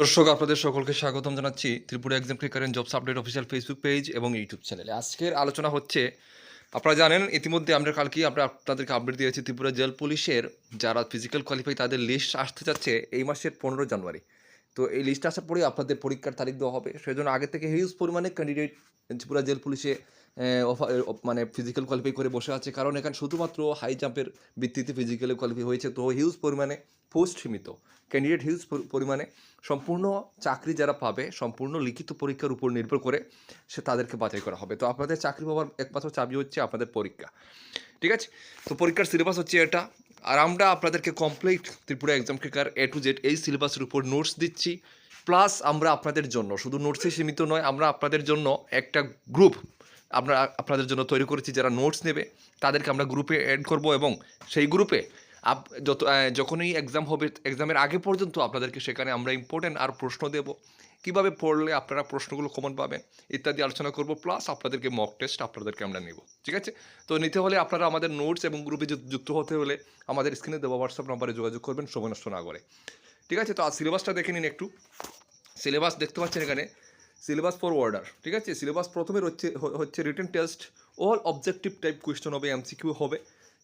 দর্শক, আপনাদের সকলকে স্বাগতম জানাচ্ছি Tripura exam ক্রিকারেন jobs update official Facebook page এবং ইউটিউব চ্যানেলে আজকের আলোচনা হচ্ছে, আপনারা জানেন, ইতিমধ্যে আমরা কালকেই আমরা আপনাদেরকে আপডেট দিয়েছি ত্রিপুরা জেল পুলিশের যারা ফিজিক্যাল কোয়ালিফাই তাদের লিস্ট আসতে যাচ্ছে এই মাসের পনেরো জানুয়ারি। তো এই লিস্ট আসার পরেই আপনাদের পরীক্ষার তারিখ দেওয়া হবে। সেই জন্য আগে থেকে হিউজ পরিমাণে ক্যান্ডিডেট ত্রিপুরা জেল পুলিশে মানে ফিজিক্যাল কোয়ালিফাই করে বসে আছে। কারণ এখানে শুধুমাত্র হাই জাম্পের ভিত্তিতে ফিজিক্যালি কোয়ালিফাই হয়েছে। তো হিউজ পরিমাণে পোস্ট সীমিত। ক্যান্ডিডেট হিউজ পরিমাণে সম্পূর্ণ চাকরি যারা পাবে, সম্পূর্ণ লিখিত পরীক্ষার উপর নির্ভর করে সে তাদেরকে বাছাই করা হবে। তো আপনাদের চাকরি পাওয়ার একমাত্র চাবি হচ্ছে আপনাদের পরীক্ষা। ঠিক আছে? তো পরীক্ষার সিলেবাস হচ্ছে এটা। আর আমরা আপনাদেরকে complete Tripura exam career A to Z এই সিলেবাসের উপর নোটস দিচ্ছি। প্লাস আমরা আপনাদের জন্য, শুধু নোটসে সীমিত নয়, আমরা আপনাদের জন্য একটা গ্রুপ আমরা আপনাদের জন্য তৈরি করেছি যারা নোটস নেবে, তাদেরকে আমরা গ্রুপে অ্যাড করব এবং সেই গ্রুপে আপ, যত যখনই এক্সাম হবে এক্সামের আগে পর্যন্ত আপনাদেরকে সেখানে আমরা ইম্পর্টেন্ট আর প্রশ্ন দেব। কীভাবে পড়লে আপনারা প্রশ্নগুলো কমন পাবেন, ইত্যাদি আলোচনা করব প্লাস আপনাদেরকে মক টেস্ট আপনাদেরকে আমরা নেব। ঠিক আছে? তো নিতে হলে আপনারা আমাদের নোটস এবং গ্রুপে যুক্ত হতে হলে আমাদের স্ক্রিনে দেওয়া হোয়াটসঅ্যাপ নাম্বারে যোগাযোগ করবেন সময় নষ্ট না করে ঠিক আছে? তো আর সিলেবাসটা দেখে নিন একটু। সিলেবাস দেখতে পাচ্ছেন এখানে। সিলেবাস ফর অর্ডার ঠিক আছে? সিলেবাস প্রথমে হ- হচ্ছে written test all objective type question হবে এমসিকিউ হবে।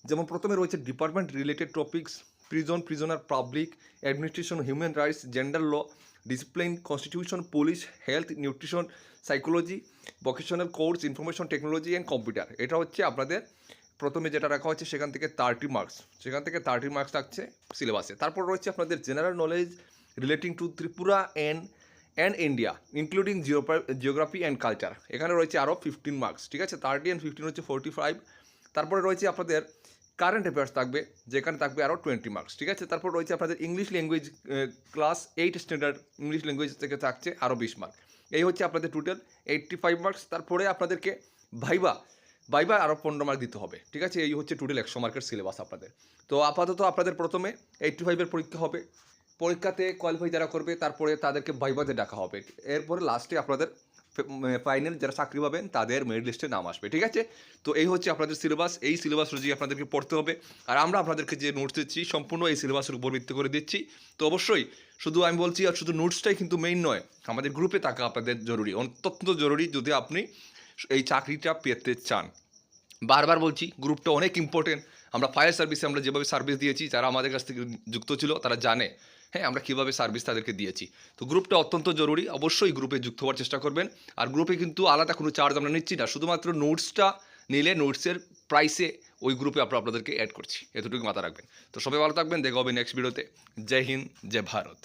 যেমন প্রথমে রয়েছে department related topics prison prisoner public administration human rights gender law discipline constitution police health nutrition psychology vocational course information technology and computer এটা হচ্ছে আপনাদের প্রথমে যেটা রাখা হচ্ছে সেখান থেকে থার্টি মার্কস সেখান থেকে থার্টি মার্কস থাকছে সিলেবাসে তারপর রয়েছে আপনাদের general knowledge relating to Tripura and and India including geography and culture এখানে রয়েছে আরও ফিফটিন মার্কস ঠিক আছে? থার্টি অ্যান্ড ফিফটিন হচ্ছে ফোরটি ফাইভ তারপরে রয়েছে আপনাদের কারেন্ট অ্যাফেয়ার্স থাকবে, যেখানে থাকবে আরও টোয়েন্টি মার্কস ঠিক আছে? তারপর রয়েছে আপনাদের English language class eight standard English language থেকে থাকছে আরও বিশ মার্ক এই হচ্ছে আপনাদের টোটাল এইট্টি ফাইভ মার্কস তারপরে আপনাদেরকে ভাইবা ভাইবা আরও পনেরো মার্ক দিতে হবে, ঠিক আছে? এই হচ্ছে টোটাল একশো মার্কের সিলেবাস আপনাদের। তো আপাতত আপনাদের প্রথমে এইট্টি ফাইভের পরীক্ষা হবে। পরীক্ষাতে কোয়ালিফাই যারা করবে, তারপরে তাদেরকে ভাইভাতে ডাকা হবে। এরপরে লাস্টে আপনাদের ফাইনাল যারা চাকরি পাবেন, তাদের মেরিট লিস্টে নাম আসবে, ঠিক আছে? তো এই হচ্ছে আপনাদের সিলেবাস এই সিলেবাস অনুযায়ী আপনাদেরকে পড়তে হবে। আর আমরা আপনাদেরকে যে নোটস দিচ্ছি, সম্পূর্ণ এই সিলেবাসের উপর ভিত্তি করে দিচ্ছি। তো অবশ্যই, শুধু আমি বলছি আর শুধু নোটসটাই কিন্তু মেইন নয়, আমাদের গ্রুপে থাকা আপনাদের জরুরি, অত্যন্ত জরুরি যদি আপনি এই চাকরিটা পেতে চান। বারবার বলছি গ্রুপটা অনেক ইম্পর্টেন্ট আমরা ফায়ার সার্ভিসে আমরা যেভাবে সার্ভিস দিয়েছি, যারা আমাদের কাছ থেকে যুক্ত ছিল, তারা জানে। হ্যাঁ আমরা কীভাবে সার্ভিস তাদেরকে দিয়েছি? তো গ্রুপটা অত্যন্ত জরুরি। অবশ্যই গ্রুপে যুক্ত হওয়ার চেষ্টা করবেন। আর গ্রুপে কিন্তু আলাদা কোনো চার্জ আমরা নিচ্ছি না। শুধুমাত্র নোটসটা নিলে নোটসের প্রাইসে ওই গ্রুপে আমরা আপনাদেরকে অ্যাড করছি। এতটুকু মাথা রাখবেন। তো সবাই ভালো থাকবেন। দেখা হবে নেক্সট ভিডিওতে জয় হিন্দ, জয় ভারত।